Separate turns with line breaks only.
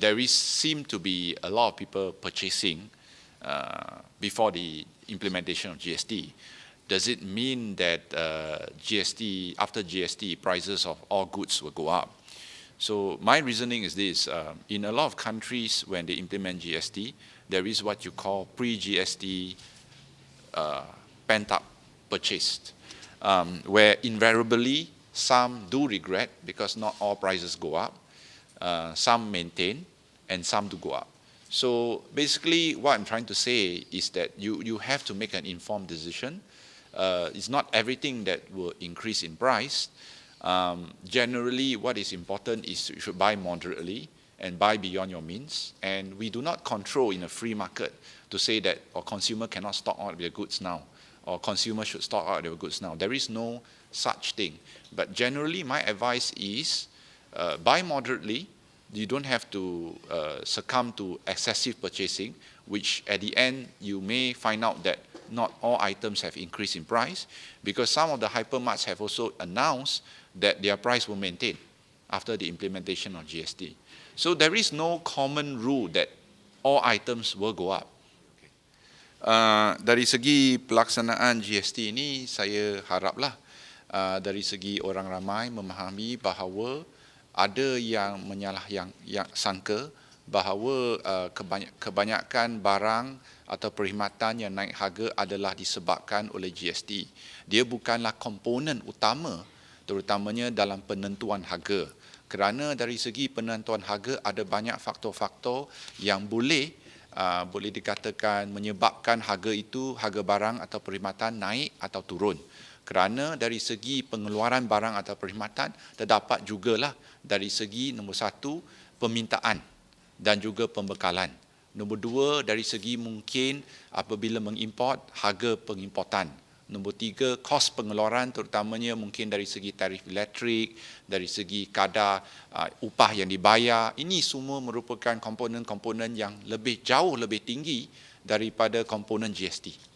there is seem to be a lot of people purchasing uh, before the implementation of GST. Does it mean that uh, GST, after GST, prices of all goods will go up? So my reasoning is this, uh, in a lot of countries when they implement GST, there is what you call pre-GST uh, pent-up purchased, um, where invariably some do regret because not all prices go up, uh, some maintain, and some to go up. So basically what I'm trying to say is that you, you have to make an informed decision. Uh, it's not everything that will increase in price, um, generally, what is important is you should buy moderately and buy beyond your means. And we do not control in a free market to say that or consumer cannot stock out their goods now or consumer should stock out their goods now. There is no such thing. But generally, my advice is uh, buy moderately. You don't have to uh, succumb to excessive purchasing, which at the end you may find out that not all items have increased in price because some of the hypermarts have also announced that their price will maintain after the implementation of GST. So there is no common rule that all items will go up. Uh, dari segi pelaksanaan GST ini saya haraplah uh, dari segi orang ramai memahami bahawa ada yang menyalah yang, yang sangka bahawa uh, kebanyakan barang atau perkhidmatan yang naik harga adalah disebabkan oleh GST. Dia bukanlah komponen utama terutamanya dalam penentuan harga. Kerana dari segi penentuan harga ada banyak faktor-faktor yang boleh uh, boleh dikatakan menyebabkan harga itu, harga barang atau perkhidmatan naik atau turun. Kerana dari segi pengeluaran barang atau perkhidmatan terdapat jugalah dari segi nombor satu permintaan dan juga pembekalan. Nombor dua dari segi mungkin apabila mengimport harga pengimportan Nombor tiga, kos pengeluaran terutamanya mungkin dari segi tarif elektrik, dari segi kadar uh, upah yang dibayar. Ini semua merupakan komponen-komponen yang lebih jauh lebih tinggi daripada komponen GST.